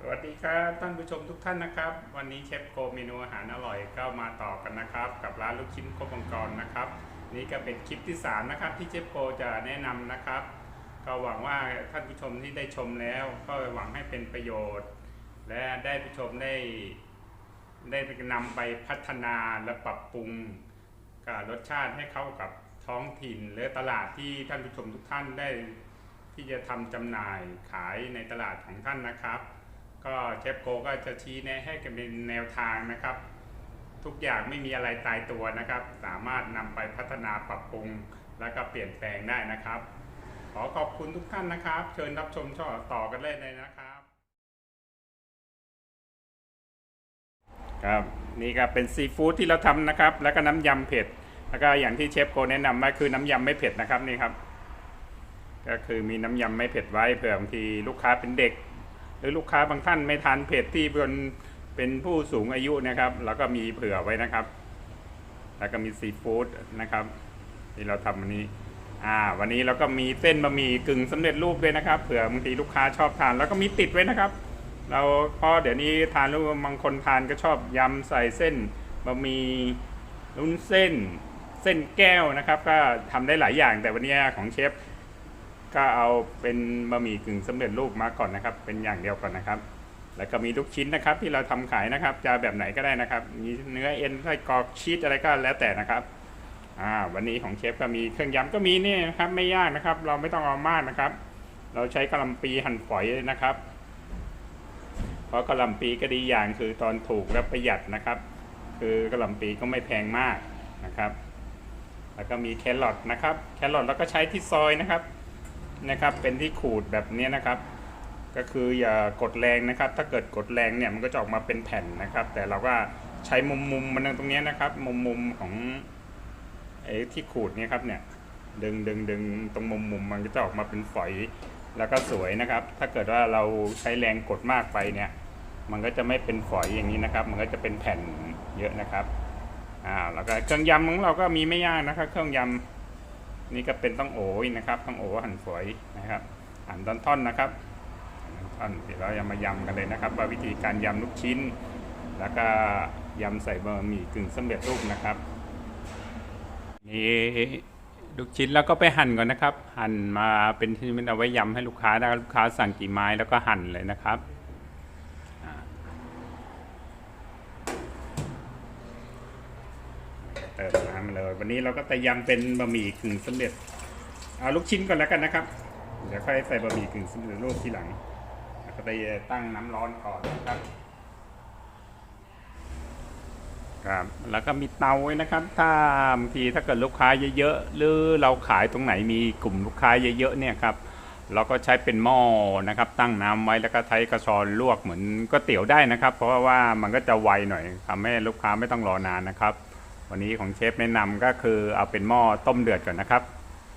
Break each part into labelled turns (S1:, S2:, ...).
S1: สวัสดีครับท่านผู้ชมทุกท่านนะครับ วันนี้เชฟโกเมนูอาหารอร่อยก็มาต่อกันนะครับ กับร้านลูกชิ้นโคบงจรนะครับ นี่ก็เป็นคลิปที่3นะครับที่เชฟโกจะแนะนำนะครับ ก็หวังว่าท่านผู้ชมที่ได้ชมแล้ว ก็หวังให้เป็นประโยชน์ และได้ผู้ชมได้ ได้นำไปพัฒนาและปรับปรุงกับรสชาติให้เข้ากับท้องถิ่นหรือตลาดที่ท่านผู้ชมทุกท่านได้ ที่จะทำจำหน่ายขายในตลาดของท่านนะครับ ก็เชฟโกก็จะชี้แนะให้กันเป็นแนวทางนะครับ ทุกอย่างไม่มีอะไรตายตัวนะครับ สามารถนำไปพัฒนาปรับปรุง แล้วก็เปลี่ยนแปลงได้นะครับ ขอขอบคุณทุกท่านนะครับ เชิญรับชมช่อต่อกันเลยนะครับ ครับนี่ก็เป็นซีฟู้ดที่เราทำนะครับ แล้วก็น้ำยำเผ็ด แล้วก็อย่างที่เชฟโกแนะนำว่าคือน้ำยำไม่เผ็ดนะครับนี่ครับ ก็คือมีน้ำยำไม่เผ็ดไว้เผื่อบางทีลูกค้าเป็นเด็ก หรือลูกค้าบางท่านไม่ทานเผ็ดที่เป็นเป็นผู้สูงอายุนะครับเราก็มีเผื่อไว้นะครับ แล้วก็มีซีฟู้ดนะครับที่เราทำวันนี้อ่าวันนี้เราก็มีเส้นบะหมี่กึ่งสำเร็จรูปด้วยนะครับเผื่อบางทีลูกค้าชอบทาน แล้วก็มีติดไว้นะครับ เราเพราะเดี๋ยวนี้ทานแล้วบางคนทานก็ชอบยำใส่เส้นบะหมี่ลุ้นเส้น เส้นแก้วนะครับ ก็ทำได้หลายอย่างแต่วันนี้ของเชฟ ก็เอาเป็นบะหมี่กึ่งสำเร็จรูปมาก่อนนะครับ เป็นอย่างเดียวก่อนนะครับ แล้วก็มีลูกชิ้นนะครับ ที่เราทำขายนะครับ จะแบบไหนก็ได้นะครับ มีเนื้อเอ็นไส้กรอกชีสอะไรก็แล้วแต่นะครับอ่าวันนี้ของเชฟก็มีเครื่องยำก็มีนี่นะครับไม่ยากนะครับ เราไม่ต้องเอามากนะครับ เราใช้กะหล่ำปีหั่นฝอยนะครับ เพราะกะหล่ำปีก็ดีอย่างคือตอนถูกและประหยัดนะครับ คือกะหล่ำปีก็ไม่แพงมากนะครับ แล้วก็มีแครอทนะครับ แครอทเราก็ใช้ที่ซอยนะครับ นะครับ เป็นที่ขูดแบบนี้นะครับ ก็คืออย่ากดแรงนะครับ ถ้าเกิดกดแรงเนี่ยมันก็จะออกมาเป็นแผ่นนะครับ แต่เราก็ใช้มุมมุมมันตรงนี้นะครับ มุมมุมของไอ้ที่ขูดเนี่ยครับเนี่ยดึงดึงดึงตรงมุมมุมมันก็จะออกมาเป็นฝอยแล้วก็สวยนะครับ ถ้าเกิดว่าเราใช้แรงกดมากไปเนี่ย มันก็จะไม่เป็นฝอยอย่างนี้นะครับ มันก็จะเป็นแผ่นเยอะนะครับอ่าแล้วก็เครื่องยำของเราก็มีไม่ยากนะครับ เครื่องยำ นี่ก็เป็นต้องโอยนะครับต้องโอหั่นฝอยนะครับหั่นท่อนๆนะครับหั่นท่อนเดี๋ยวเราจะมายำกันเลยนะครับ ว่าวิธีการยำลูกชิ้น แล้วก็ยำใส่บะหมี่กึ่งสำเร็จรูปนะครับนี่ลูกชิ้นแล้วก็ไปหั่นก่อนนะครับ หั่นมาเป็นที่มันเอาไว้ยำให้ลูกค้าได้ลูกค้าสั่งกี่ไม้แล้วก็หั่นเลยนะครับอ่า เติมน้ำมาเลย วันนี้เราก็จะยำเป็นบะหมี่กึ่งสำเร็จเอาลูกชิ้นก่อนแล้วกันนะครับ เดี๋ยวค่อยใส่บะหมี่กึ่งสำเร็จรูปทีหลังแล้วก็ไปตั้งน้ำร้อนก่อนนะครับครับแล้วก็มีเตาไว้นะครับ ถ้าบางทีถ้าเกิดลูกค้าเยอะๆหรือเราขายตรงไหนมีกลุ่มลูกค้าเยอะๆเนี่ยครับเราก็ใช้เป็นหม้อนะครับ ตั้งน้ำไว้แล้วก็ใช้กระชอนลวกเหมือนก๋วยเตี๋ยวได้นะครับ เพราะว่ามันก็จะไวหน่อยทำให้ลูกค้าไม่ต้องรอนานนะครับ วันนี้ของเชฟแนะนำก็คือเอาเป็นหม้อต้มเดือดก่อนนะครับ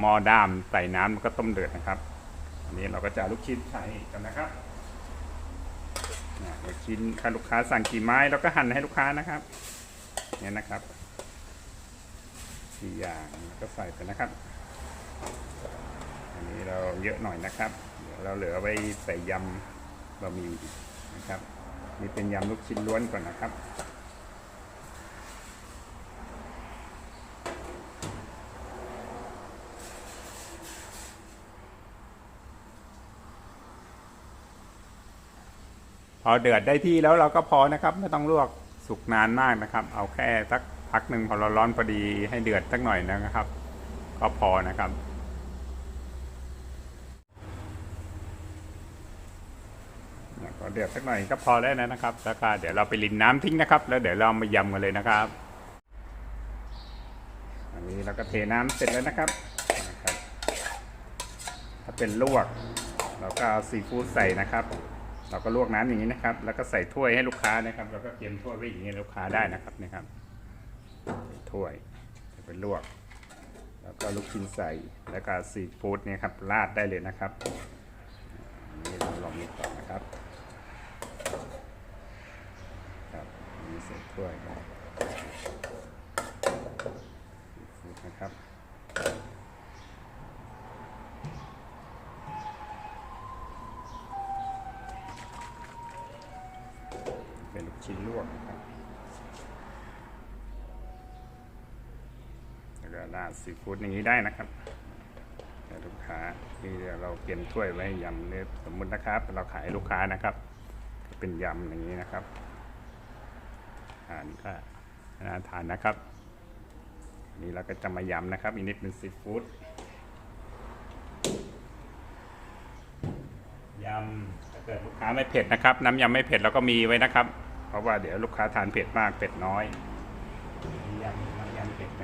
S1: หม้อด้ามใส่น้ำแล้วก็ต้มเดือดนะครับ อันนี้เราก็จะลูกชิ้นใส่กันนะครับลูกชิ้นถ้าลูกค้าสั่งกี่ไม้เราก็หั่นให้ลูกค้านะครับเนี่ยนะครับสี่อย่างก็ใส่ไปนะครับ อันนี้เราเยอะหน่อยนะครับ เดี๋ยวเราเหลือไว้ใส่ยำบะหมี่นะครับ นี่เป็นยำลูกชิ้นล้วนก่อนนะครับ พอเดือดได้ที่แล้วเราก็พอนะครับ ไม่ต้องลวกสุกนานมากนะครับ เอาแค่สักพักหนึ่งพอเราร้อนพอดีให้เดือดสักหน่อยนะครับ ก็พอนะครับเนี่ยก็เดือดสักหน่อยก็พอแล้วนะครับ แล้วก็เดี๋ยวเราไปรินน้ำทิ้งนะครับ แล้วเดี๋ยวเรามายำกันเลยนะครับอันนี้เราก็เทน้ำเสร็จแล้วนะครับ ถ้าเป็นลวกเราก็เอาซีฟู้ดใส่นะครับ เราก็ลวกน้ำอย่างนี้นะครับ แล้วก็ใส่ถ้วยให้ลูกค้านะครับเราก็เตรียมถ้วยไว้อย่างนี้ลูกค้าได้นะครับนี่ครับถ้วยไปลวก แล้วก็ลูกชิ้นใส่แล้วก็ซีฟู้ดเนี่ยครับราดได้เลยนะครับนี่เราลองดูก่อนนะครับครับนี่ใส่ถ้วย ลาดซีฟู้ดอย่างนี้ได้นะครับลูกค้าที่เราเตรียมถ้วยไว้ยำเนี่ยสมมุตินะครับ เราขายลูกค้านะครับ เป็นยำอย่างนี้นะครับทานก็น่าทานนะครับ นี่เราก็จะมายำนะครับอันนี้เป็นซีฟู้ดยำถ้าเกิดลูกค้าไม่เผ็ดนะครับ น้ำยำไม่เผ็ดเราก็มีไว้นะครับ เพราะว่าเดี๋ยวลูกค้าทานเผ็ดมากเผ็ดน้อย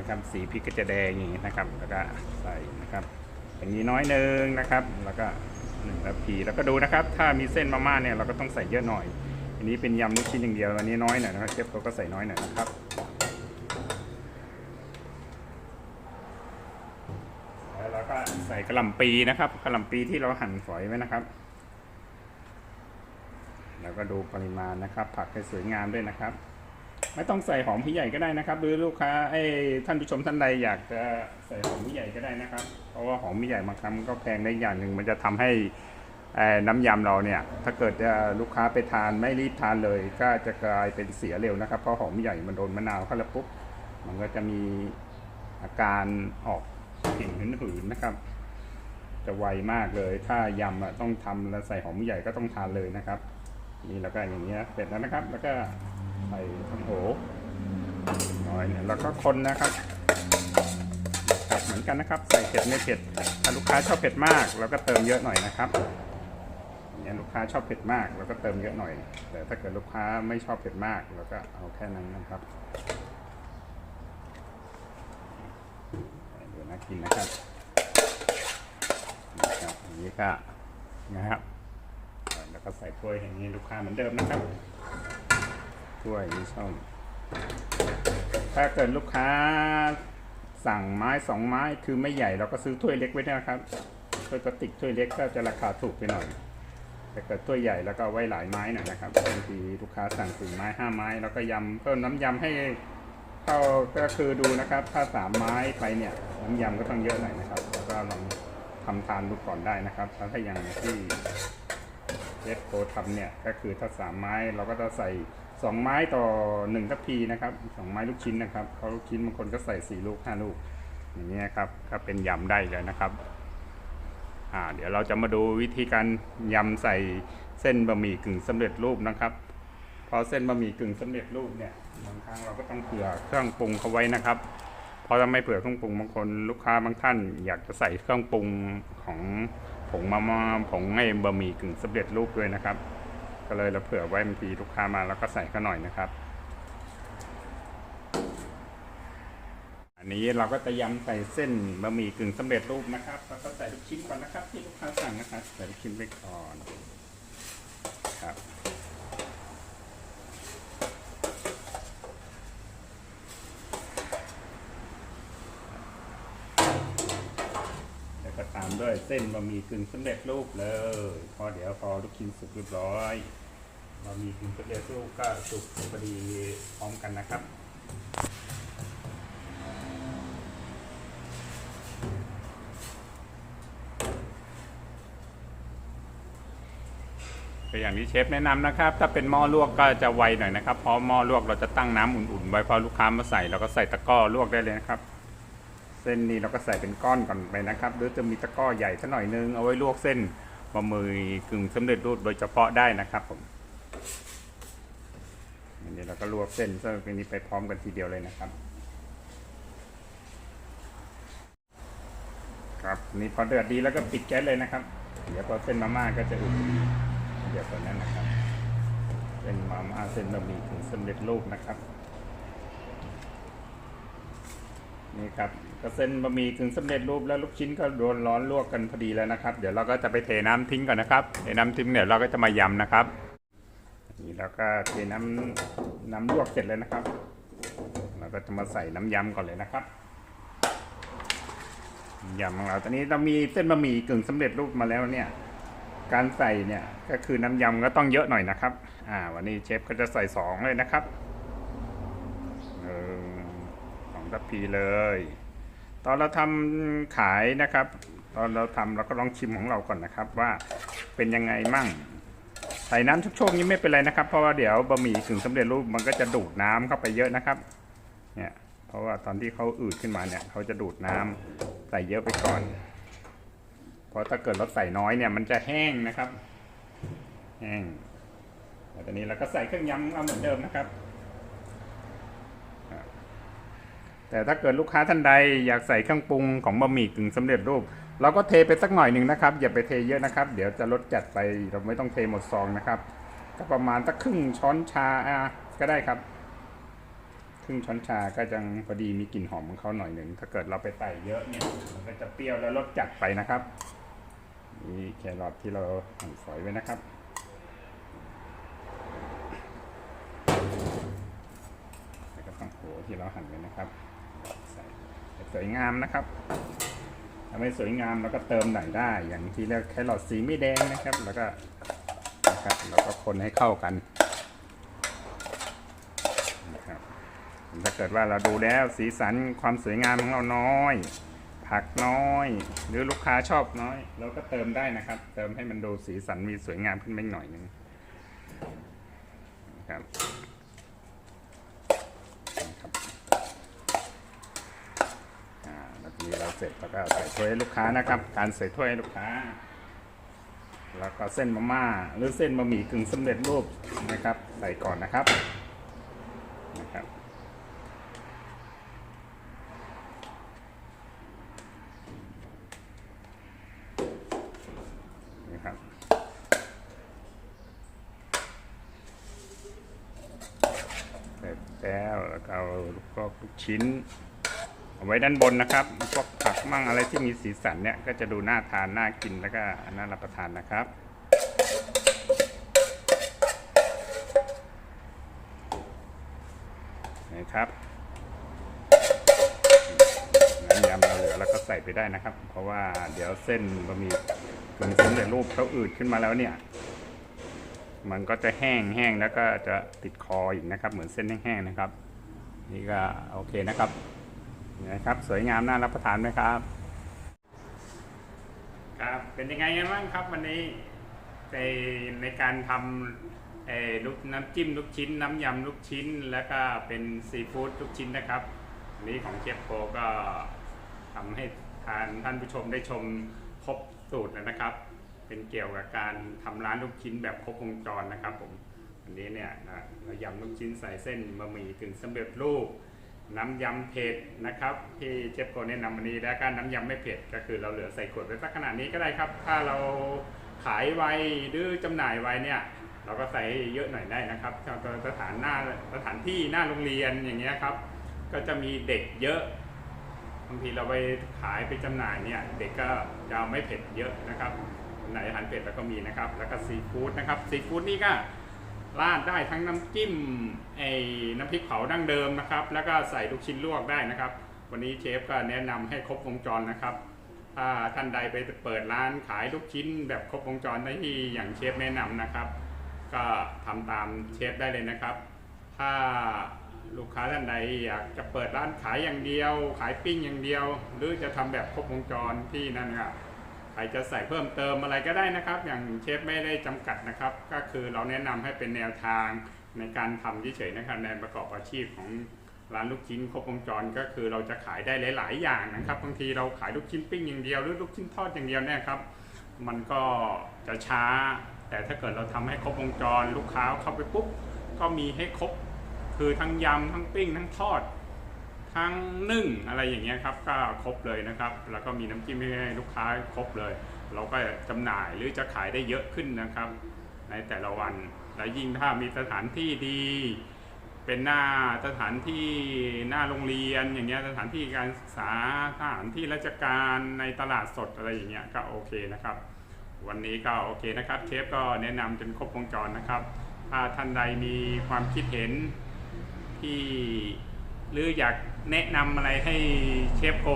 S1: นะครับ สีพริกก็จะแดงอย่างนี้นะครับ แล้วก็ใส่นะครับอย่างนี้น้อยหนึ่งนะครับ แล้วก็หนึ่งทัพพีแล้วก็ดูนะครับ ถ้ามีเส้นมาม่าเนี่ยเราก็ต้องใส่เยอะหน่อย อันนี้เป็นยำลูกชิ้นอย่างเดียวอันนี้น้อยหน่อยนะครับเชฟเขาก็ใส่น้อยหน่อยนะครับแล้วเราก็ใส่กระหล่ำปีนะครับกระหล่ำปีที่เราหั่นฝอยไว้นะครับ แล้วก็ดูปริมาณนะครับ ผักให้สวยงามด้วยนะครับ ไม่ต้องใส่หอมผู้ใหญ่ก็ได้นะครับ หรือลูกค้าไอ้ท่านผู้ชมท่านใดอยากจะใส่หอมผู้ใหญ่ก็ได้นะครับ เพราะว่าหอมผู้ใหญ่บางครั้งก็แพงได้อย่างหนึ่งมันจะทำให้น้ำยำเราเนี่ย ถ้าเกิดลูกค้าไปทานไม่รีบทานเลย ก็จะกลายเป็นเสียเร็วนะครับ เพราะหอมผู้ใหญ่มันโดนมะนาวเข้าแล้วปุ๊บ มันก็จะมีอาการออกกลิ่นหืนๆนะครับ จะไวมากเลย ถ้ายำต้องทำแล้วใส่หอมผู้ใหญ่ก็ต้องทานเลยนะครับ นี่แล้วก็อย่างนี้ยเสร็จแล้วนะครับ แล้วก็ ใส่ทั้งโหน้อยเนี่ยแล้วก็คนนะครับครับเหมือนกันนะครับ ใส่เผ็ดไม่เผ็ดถ้าลูกค้าชอบเผ็ดมากเราก็เติมเยอะหน่อยนะครับเนี่ยลูกค้าชอบเผ็ดมากเราก็เติมเยอะหน่อย แต่ถ้าเกิดลูกค้าไม่ชอบเผ็ดมากเราก็เอาแค่นั้นนะครับเดี๋ยวน่ากินนะครับนะครับอย่างนี้ก็นะครับแล้วก็ใส่ถ้วยอย่างนี้ลูกค้าเหมือนเดิมนะครับ ถ้วยนี้ช่องถ้าเกิดลูกค้าสั่งไม้สองไม้คือไม่ใหญ่เราก็ซื้อถ้วยเล็กไว้ด้วยนะครับถ้วยพลาสติกถ้วยเล็กก็จะราคาถูกไปหน่อยแต่เกิดถ้วยใหญ่แล้วก็ไว้หลายไม้หน่อยนะครับบางทีลูกค้าสั่งสี่ไม้ห้าไม้ แล้วก็ยำเพิ่มน้ำยำให้เข้าก็คือดูนะครับ ถ้าสามไม้ไปเนี่ยน้ำยำก็ต้องเยอะหน่อยนะครับแล้วก็ลองทำทานดูก่อนได้นะครับถ้าอย่างที่เอสโคทำเนี่ยก็คือถ้าสามไม้เราก็จะใส่ สองไม้ต่อหนึ่งทัพพีนะครับสองไม้ลูกชิ้นนะครับเขาลูกชิ้นบางคนก็ใส่สี่ลูกห้าลูก อย่างนี้ยครับก็เป็นยำได้เลยนะครับอ่าเดี๋ยวเราจะมาดูวิธีการยำใส่เส้นบะหมี่กึ่งสำเร็จรูปนะครับพอเส้นบะหมี่กึ่งสำเร็จรูปเนี่ยบางครั้งเราก็ต้องเผื่อเครื่องปรุงเขาไว้นะครับเพราะถ้าไม่เผื่อเครื่องปรุงบางคนลูกค้าบางท่าน อยากจะใส่เครื่องปรุงของผงมาม่าผงให้บะหมี่กึ่งสำเร็จรูปด้วยนะครับ ก็เลยเราเผื่อไว้บางทีลูกค้ามาแล้วก็ใส่ก็หน่อยนะครับ อันนี้เราก็จะยำใส่เส้นบะหมี่กึ่งสำเร็จรูปนะครับแล้วก็ใส่ลูกชิ้นก่อนนะครับ ที่ลูกค้าสั่งนะครับใส่ลูกชิ้นไปก่อนครับ แล้วก็ตาม ด้วยเส้นบะหมี่กึ่งสำเร็จรูปเลย พอเดี๋ยวพอลูกชิ้นสุกเรียบร้อยบะหมี่กึ่งสำเร็จรูปก็สุกพอดีพร้อมกันนะครับก็อย่างที่เชฟแนะนำนะครับ ถ้าเป็นหม้อลวกก็จะไวหน่อยนะครับเพราะหม้อลวกเราจะตั้งน้ำอุ่นๆไว้พอลูกค้ามาใส่เราก็ใส่ตะกร้อลวกได้เลยนะครับ เส้นนี้เราก็ใส่เป็นก้อนก่อนไปนะครับ หรือจะมีตะกร้อใหญ่สักหน่อยนึงเอาไว้ลวกเส้นบะหมี่กึ่งสำเร็จรูปโดยเฉพาะได้นะครับผมอันนี้เราก็ลวกเส้นเส้นนี้ไปพร้อมกันทีเดียวเลยนะครับ ครับนี่พอเดือดดีแล้วก็ปิดแก๊สเลยนะครับ เดี๋ยวพอเส้นมาม่าก็จะอุ่นเดี๋ยวตอนนั้นนะครับ เป็นมาม่าเส้นบะหมี่กึ่งสำเร็จรูปนะครับ นี่ครับก็เส้นบะหมี่กึ่งสำเร็จรูปแล้วลูกชิ้นก็โดนร้อนลวกกันพอดีแล้วนะครับ เดี๋ยวเราก็จะไปเทน้ำทิ้งก่อนนะครับเทน้ำทิ้งเดี๋ยวเราก็จะมายำนะครับนี่เราก็เทน้ำน้ำลวกเสร็จแล้วนะครับ เราก็จะมาใส่น้ำยำก่อนเลยนะครับยำของเราตอนนี้เรามีเส้นบะหมี่กึ่งสำเร็จรูปมาแล้วเนี่ย การใส่เนี่ยก็คือน้ำยำก็ต้องเยอะหน่อยนะครับ อ่า วันนี้เชฟก็จะใส่สองเลยนะครับหนึ่ง สองทัพพีเลย ตอนเราทำขายนะครับ ตอนเราทำเราก็ลองชิมของเราก่อนนะครับ ว่าเป็นยังไงมั่งใส่น้ำชุบโชคนี้ไม่เป็นไรนะครับ เพราะว่าเดี๋ยวบะหมี่กึ่งสำเร็จรูปมันก็จะดูดน้ำเข้าไปเยอะนะครับ เนี่ยเพราะว่าตอนที่เขาอืดขึ้นมาเนี่ยเขาจะดูดน้ำใส่เยอะไปก่อน เพราะถ้าเกิดเราใส่น้อยเนี่ย มันจะแห้งนะครับแห้งแล้วตอนนี้เราก็ใส่เครื่องยำเอาเหมือนเดิมนะครับ แต่ถ้าเกิดลูกค้าท่านใดอยากใส่เครื่องปรุงของบะหมี่กึ่งสำเร็จรูป เราก็เทไปสักหน่อยหนึ่งนะครับ อย่าไปเทเยอะนะครับ เดี๋ยวจะลดจัดไปเราไม่ต้องเทหมดซองนะครับ ก็ประมาณสักครึ่งช้อนชาอะก็ได้ครับ ครึ่งช้อนชาก็จังพอดีมีกลิ่นหอมของเขาหน่อยหนึ่งถ้าเกิดเราไปใส่เยอะเนี่ยมันก็จะเปรี้ยวแล้วรสจัดไปนะครับนี่แครอทที่เราหั่นฝอยไว้นะครับแล้วก็ต้องโหที่เราหั่นไว้นะครับ สวยงามนะครับถ้าไม่สวยงามเราก็เติมหน่อยได้ อย่างที่เรียกแครอทสีไม่แดงนะครับ แล้วก็นะครับแล้วก็คนให้เข้ากันนะครับถ้าเกิดว่าเราดูแล้วสีสันความสวยงามของเราน้อย ผักน้อย หรือลูกค้าชอบน้อย เราก็เติมได้นะครับ เติมให้มันดูสีสันมีสวยงามขึ้นไปหน่อยหนึงนะครับ อ่าแล้วทีนี้เราเสร็จแล้วก็ใส่ถ้วยให้ลูกค้านะครับ การใส่ถ้วยให้ลูกค้า แล้วก็เส้นมาม่าหรือเส้นบะหมี่กึ่งสำเร็จรูปนะครับ ใส่ก่อนนะครับนะครับนี่ครับเสร็จแล้วแล้วก็เอากลูกชิ้น เอาไว้ด้านบนนะครับพวกผักมั่งอะไรที่มีสีสันเนี่ยก็จะดูน่าทานน่ากินแล้วก็น่ารับประทานนะครับนะครับน้ำยำเราเหลือแล้วก็ใส่ไปได้นะครับ เพราะว่าเดี๋ยวเส้นบะหมี่กึ่งสำเร็จรูปเขาอืดขึ้นมาแล้วเนี่ย มันก็จะแห้งแห้งแล้วก็จะติดคออีกนะครับ เหมือนเส้นแห้งๆนะครับ นี่ก็โอเคนะครับ นะครับ สวยงามน่ารับประทานไหมครับ ครับ เป็นยังไงกันบ้างครับ วันนี้ในในการทำเอ่อลูกน้ำจิ้มลูกชิ้น น้ำยำลูกชิ้น แล้วก็เป็นซีฟู้ดลูกชิ้นนะครับอันนี้ของเชฟโกก็ทำให้ทานท่านผู้ชมได้ชมครบสูตรแล้วนะครับ เป็นเกี่ยวกับการทำร้านลูกชิ้นแบบครบวงจรนะครับผมอันนี้เนี่ยนะเรายำลูกชิ้นใส่เส้นบะหมี่กึ่งสำเร็จรูป น้ำยำเผ็ดนะครับที่เชฟโกแนะนำวันนี้แล้วก็น้ำยำไม่เผ็ดก็คือเราเหลือใส่ขวดไว้สักขนาดนี้ก็ได้ครับ ถ้าเราขายไวหรือจำหน่ายไวเนี่ย เราก็ใส่เยอะหน่อยได้นะครับถ้าสถานหน้าสถานที่หน้าโรงเรียนอย่างเงี้ยครับ ก็จะมีเด็กเยอะบางทีเราไปขายไปจำหน่ายเนี่ยเด็กก็จะไม่เผ็ดเยอะนะครับไหนอาหารเผ็ดแล้วก็มีนะครับ แล้วก็ซีฟู้ดนะครับซีฟู้ดนี่ก็ ราดได้ทั้งน้ำจิ้มไอ้น้ำพริกเผาดั้งเดิมนะครับ แล้วก็ใส่ลูกชิ้นลวกได้นะครับ วันนี้เชฟก็แนะนำให้ครบวงจรนะครับถ้าท่านใดไปเปิดร้านขายลูกชิ้นแบบครบวงจรได้ที่อย่างเชฟแนะนำนะครับ ก็ทำตามเชฟได้เลยนะครับ ถ้าลูกค้าท่านใดอยากจะเปิดร้านขายอย่างเดียว ขายปิ้งอย่างเดียว หรือจะทำแบบครบวงจรที่นั่นครับ ใครจะใส่เพิ่มเติมอะไรก็ได้นะครับ อย่างเชฟไม่ได้จำกัดนะครับ ก็คือเราแนะนำให้เป็นแนวทางในการทำเฉยๆนะครับในประกอบอาชีพของร้านลูกชิ้นครบวงจรก็คือเราจะขายได้หลาย ๆ อย่างนะครับบางทีเราขายลูกชิ้นปิ้งอย่างเดียวหรือลูกชิ้นทอดอย่างเดียวเนี่ยครับ มันก็จะช้า แต่ถ้าเกิดเราทำให้ครบวงจร ลูกค้าเข้าไปปุ๊บก็มีให้ครบ คือทั้งยำทั้งปิ้งทั้งทอด ทั้งนึ่งอะไรอย่างเงี้ยครับก็ครบเลยนะครับ แล้วก็มีน้ำจิ้มให้ลูกค้าครบเลย เราก็จำหน่ายหรือจะขายได้เยอะขึ้นนะครับ ในแต่ละวันและยิ่งถ้ามีสถานที่ดี เป็นหน้าสถานที่หน้าโรงเรียนอย่างเงี้ยสถานที่การศึกษาสถานที่ราชการในตลาดสดอะไรอย่างเงี้ยก็โอเคนะครับ วันนี้ก็โอเคนะครับเชฟก็แนะนำจนครบวงจรนะครับถ้าท่านใดมีความคิดเห็นที่หรืออยาก แนะนำอะไรให้เชฟโก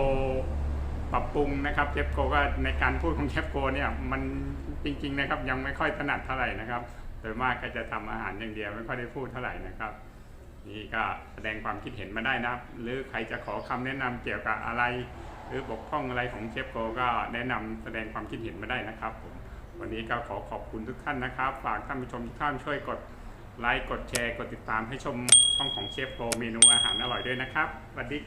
S1: ปรับปรุงนะครับเชฟโกก็ในการพูดของเชฟโกเนี่ยมันจริงๆนะครับยังไม่ค่อยถนัดเท่าไหร่นะครับโดยมากก็จะทำอาหารอย่างเดียวไม่ค่อยได้พูดเท่าไหร่นะครับ นี่ก็แสดงความคิดเห็นมาได้นะครับ หรือใครจะขอคำแนะนำเกี่ยวกับอะไร หรือบกพร่องอะไรของเชฟโกก็แนะนำแสดงความคิดเห็นมาได้นะครับผมวันนี้ก็ขอขอบคุณทุกท่านนะครับ ฝากท่านผู้ชมทุกท่านช่วยกด ไลค์กดแชร์กดติดตามให้ชมช่องของเชฟโปเมนูอาหารอร่อยด้วยนะครับสวัสดีครับ